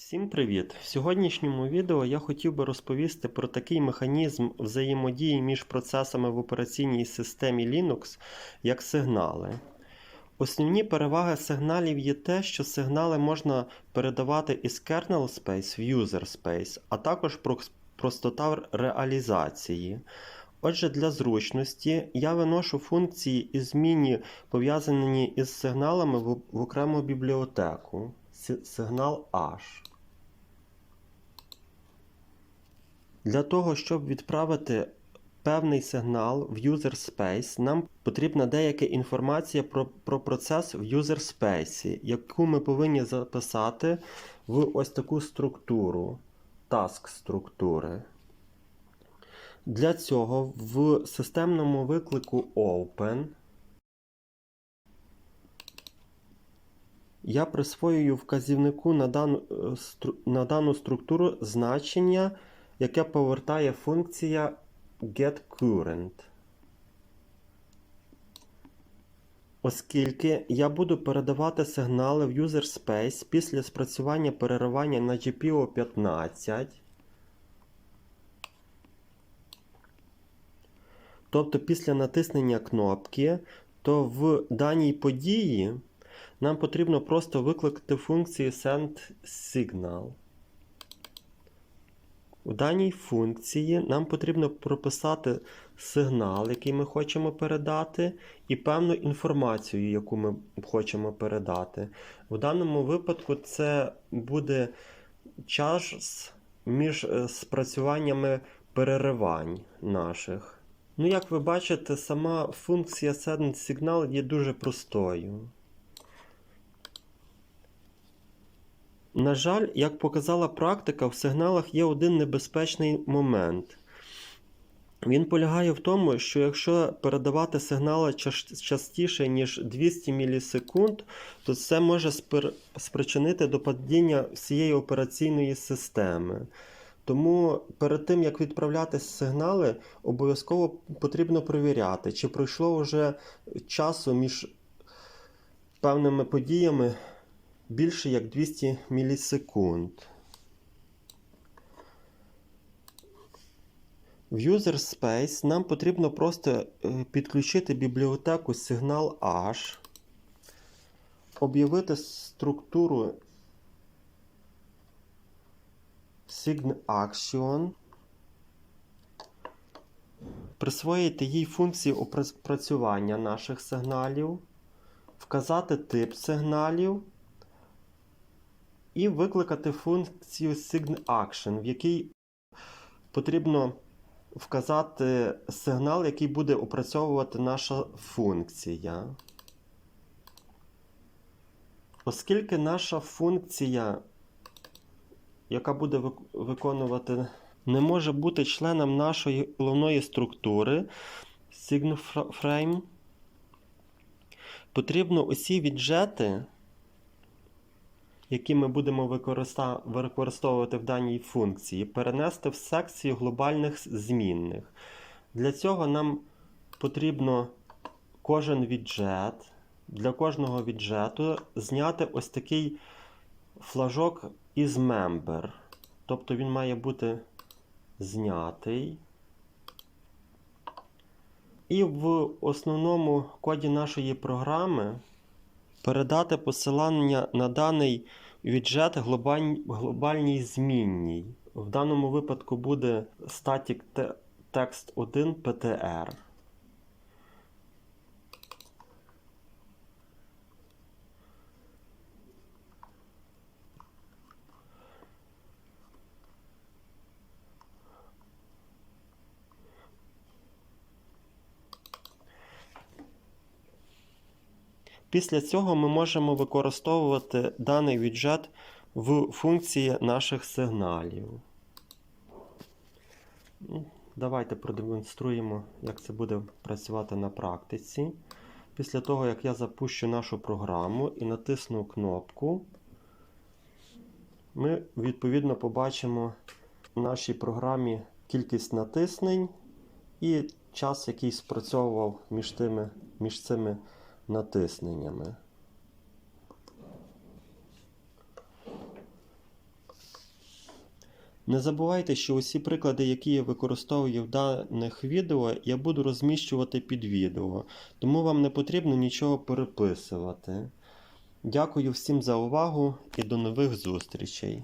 Всім привіт! В сьогоднішньому відео я хотів би розповісти про такий механізм взаємодії між процесами в операційній системі Linux, як сигнали. Основні переваги сигналів є те, що сигнали можна передавати із kernel space в user space, а також про- простота реалізації. Отже, для зручності я виношу функції і змінні, пов'язані із сигналами в окрему бібліотеку. Сигнал H. Для того, щоб відправити певний сигнал в user space, нам потрібна деяка інформація про, про процес в user space, яку ми повинні записати в ось таку структуру task структури. Для цього в системному виклику Open я присвоюю вказівнику на дану, е, на дану структуру значення, яке повертає функція getCurrent. Оскільки я буду передавати сигнали в user space після спрацювання переривання на GPO 15, тобто після натиснення кнопки, то в даній події нам потрібно просто викликати функцію sendSignal. У даній функції нам потрібно прописати сигнал, який ми хочемо передати, і певну інформацію, яку ми хочемо передати. В даному випадку це буде час між е, спрацюваннями переривань наших. Ну, як ви бачите, сама функція sendSignal є дуже простою. На жаль, як показала практика, в сигналах є один небезпечний момент. Він полягає в тому, що якщо передавати сигнали частіше, ніж 200 мілісекунд, то це може спричинити до падіння всієї операційної системи. Тому перед тим, як відправляти сигнали, обов'язково потрібно перевіряти, чи пройшло вже часу між певними подіями більше як 200 мілісекунд. В user space нам потрібно просто е, підключити бібліотеку сигнал H, об'явити структуру SignAction, присвоїти їй функції опрацювання наших сигналів, вказати тип сигналів і викликати функцію SignAction, в якій потрібно вказати сигнал, який буде опрацьовувати наша функція. Оскільки наша функція, яка буде виконувати, не може бути членом нашої головної структури SignFrame, потрібно усі віджети, які ми будемо використовувати в даній функції, перенести в секцію глобальних змінних. Для цього нам потрібно кожен віджет, для кожного віджету зняти ось такий флажок із member. Тобто він має бути знятий. І в основному коді нашої програми передати посилання на даний віджет глобаль- глобальній змінній. В даному випадку буде static текст text 1 PTR. Після цього ми можемо використовувати даний віджет в функції наших сигналів. Ну, Давайте продемонструємо, як це буде працювати на практиці. Після того, як я запущу нашу програму і натисну кнопку, ми відповідно побачимо в нашій програмі кількість натиснень і час, який спрацьовував між, тими, між цими натисненнями. Не забувайте, що усі приклади, які я використовую в даних відео, я буду розміщувати під відео, тому вам не потрібно нічого переписувати. Дякую всім за увагу і до нових зустрічей!